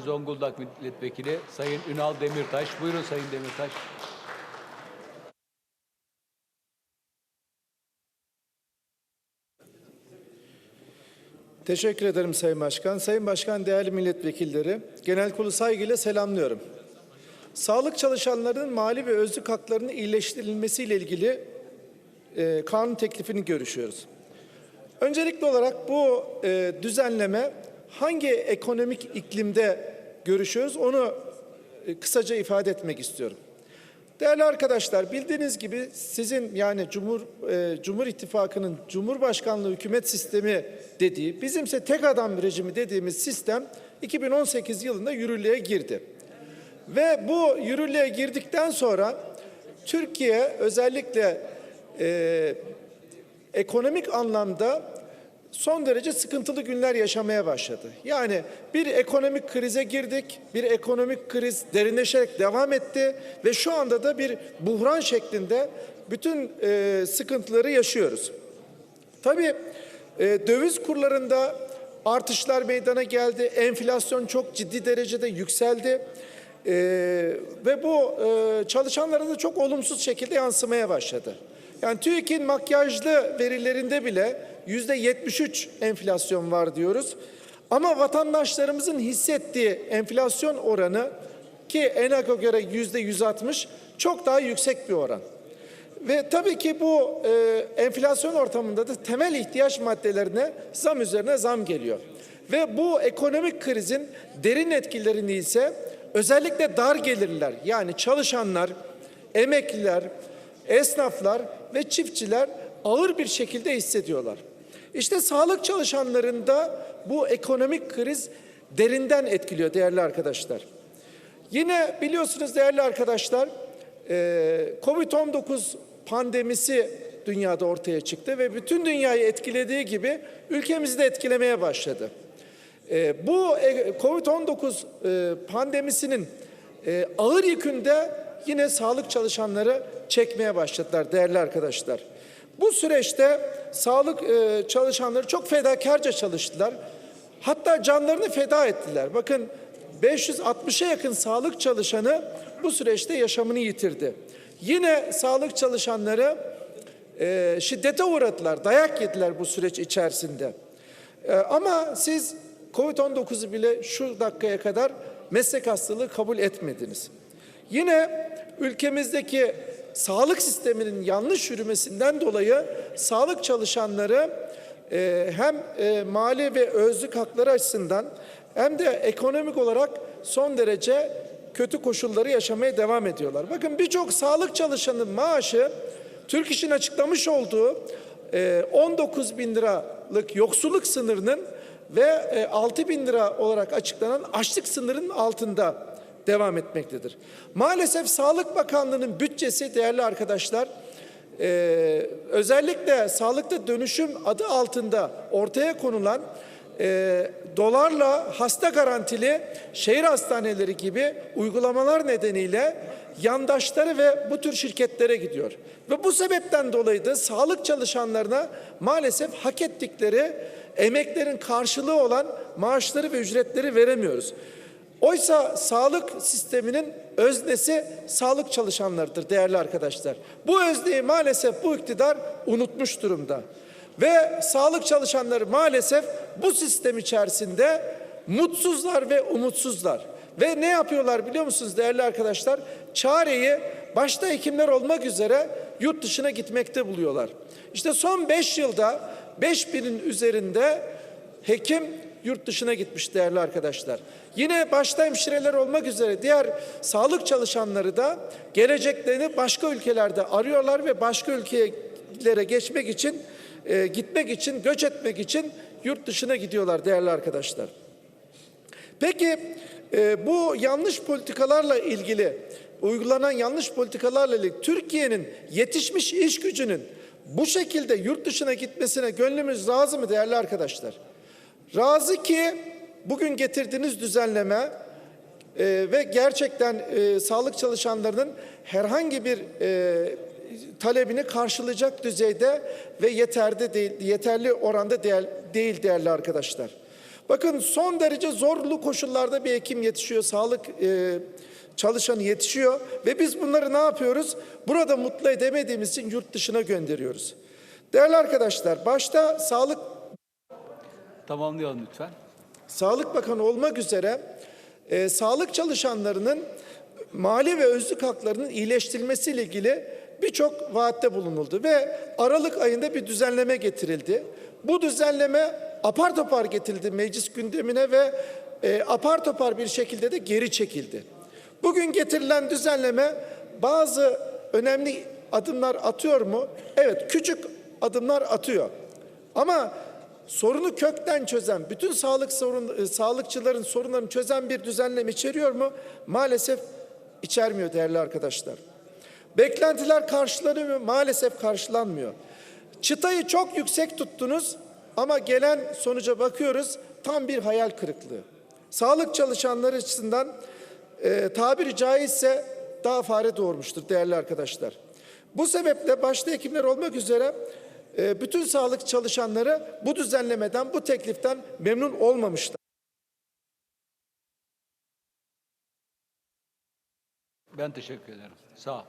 Zonguldak Milletvekili Sayın Ünal Demirtaş. Buyurun Sayın Demirtaş. Teşekkür ederim Sayın Başkan. Sayın Başkan, değerli milletvekilleri, genel kurulu saygıyla selamlıyorum. Sağlık çalışanlarının mali ve özlük haklarının iyileştirilmesiyle ilgili e, kanun teklifini görüşüyoruz. Öncelikli olarak bu e, düzenleme hangi ekonomik iklimde görüşüyoruz onu e, kısaca ifade etmek istiyorum. Değerli arkadaşlar bildiğiniz gibi sizin yani Cumhur e, Cumhur İttifakı'nın Cumhurbaşkanlığı hükümet sistemi dediği bizimse tek adam rejimi dediğimiz sistem 2018 yılında yürürlüğe girdi. Ve bu yürürlüğe girdikten sonra Türkiye özellikle e, ekonomik anlamda son derece sıkıntılı günler yaşamaya başladı. Yani bir ekonomik krize girdik, bir ekonomik kriz derinleşerek devam etti ve şu anda da bir buhran şeklinde bütün e, sıkıntıları yaşıyoruz. Tabii e, döviz kurlarında artışlar meydana geldi, enflasyon çok ciddi derecede yükseldi. E, ve bu e, çalışanlara da çok olumsuz şekilde yansımaya başladı. Yani TÜİK'in makyajlı verilerinde bile yüzde 73 enflasyon var diyoruz. Ama vatandaşlarımızın hissettiği enflasyon oranı ki ENAG'a göre yüzde 160 çok daha yüksek bir oran. Ve tabii ki bu e, enflasyon ortamında da temel ihtiyaç maddelerine zam üzerine zam geliyor. Ve bu ekonomik krizin derin etkilerini ise özellikle dar gelirler yani çalışanlar, emekliler, esnaflar ve çiftçiler ağır bir şekilde hissediyorlar. İşte sağlık çalışanlarında bu ekonomik kriz derinden etkiliyor değerli arkadaşlar. Yine biliyorsunuz değerli arkadaşlar e, Covid-19 pandemisi dünyada ortaya çıktı ve bütün dünyayı etkilediği gibi ülkemizi de etkilemeye başladı. E, bu e, Covid-19 e, pandemisinin ağır yükünde yine sağlık çalışanları çekmeye başladılar değerli arkadaşlar. Bu süreçte sağlık e, çalışanları çok fedakarca çalıştılar. Hatta canlarını feda ettiler. Bakın 560'a yakın sağlık çalışanı bu süreçte yaşamını yitirdi. Yine sağlık çalışanları e, şiddete uğradılar, dayak yediler bu süreç içerisinde. E, ama siz Covid-19'u bile şu dakikaya kadar meslek hastalığı kabul etmediniz. Yine ülkemizdeki sağlık sisteminin yanlış yürümesinden dolayı sağlık çalışanları e, hem e, mali ve özlük hakları açısından hem de ekonomik olarak son derece kötü koşulları yaşamaya devam ediyorlar. Bakın birçok sağlık çalışanının maaşı Türk İş'in açıklamış olduğu e, 19 bin liralık yoksulluk sınırının ve e, 6 bin lira olarak açıklanan açlık sınırının altında devam etmektedir. Maalesef Sağlık Bakanlığı'nın bütçesi değerli arkadaşlar e, özellikle sağlıkta dönüşüm adı altında ortaya konulan e, dolarla hasta garantili şehir hastaneleri gibi uygulamalar nedeniyle yandaşları ve bu tür şirketlere gidiyor. Ve bu sebepten dolayı da sağlık çalışanlarına maalesef hak ettikleri emeklerin karşılığı olan maaşları ve ücretleri veremiyoruz. Oysa sağlık sisteminin öznesi sağlık çalışanlarıdır değerli arkadaşlar. Bu özneyi maalesef bu iktidar unutmuş durumda. Ve sağlık çalışanları maalesef bu sistem içerisinde mutsuzlar ve umutsuzlar. Ve ne yapıyorlar biliyor musunuz değerli arkadaşlar? Çareyi başta hekimler olmak üzere yurt dışına gitmekte buluyorlar. İşte son 5 yılda 5 binin üzerinde hekim yurt dışına gitmiş değerli arkadaşlar. Yine başta hemşireler olmak üzere diğer sağlık çalışanları da geleceklerini başka ülkelerde arıyorlar ve başka ülkelere geçmek için, e, gitmek için, göç etmek için yurt dışına gidiyorlar değerli arkadaşlar. Peki e, bu yanlış politikalarla ilgili, uygulanan yanlış politikalarla ilgili Türkiye'nin yetişmiş iş gücünün bu şekilde yurt dışına gitmesine gönlümüz razı mı değerli arkadaşlar? Razı ki bugün getirdiğiniz düzenleme e, ve gerçekten e, sağlık çalışanlarının herhangi bir e, talebini karşılayacak düzeyde ve yeterli değil, yeterli oranda değil, değil değerli arkadaşlar. Bakın son derece zorlu koşullarda bir hekim yetişiyor, sağlık e, çalışanı yetişiyor ve biz bunları ne yapıyoruz? Burada mutlu edemediğimiz için yurt dışına gönderiyoruz. Değerli arkadaşlar, başta sağlık Tamamlayalım lütfen. Sağlık Bakanı olmak üzere e, sağlık çalışanlarının mali ve özlük haklarının iyileştirilmesiyle ilgili birçok vaatte bulunuldu ve Aralık ayında bir düzenleme getirildi. Bu düzenleme apar topar getirildi meclis gündemine ve e, apar topar bir şekilde de geri çekildi. Bugün getirilen düzenleme bazı önemli adımlar atıyor mu? Evet, küçük adımlar atıyor. Ama sorunu kökten çözen, bütün sağlık sorun, e, sağlıkçıların sorunlarını çözen bir düzenleme içeriyor mu? Maalesef içermiyor değerli arkadaşlar. Beklentiler karşılanıyor mu? Maalesef karşılanmıyor. Çıtayı çok yüksek tuttunuz ama gelen sonuca bakıyoruz tam bir hayal kırıklığı. Sağlık çalışanları açısından e, tabiri caizse daha fare doğurmuştur değerli arkadaşlar. Bu sebeple başta hekimler olmak üzere bütün sağlık çalışanları bu düzenlemeden, bu tekliften memnun olmamışlar. Ben teşekkür ederim. Sağ ol.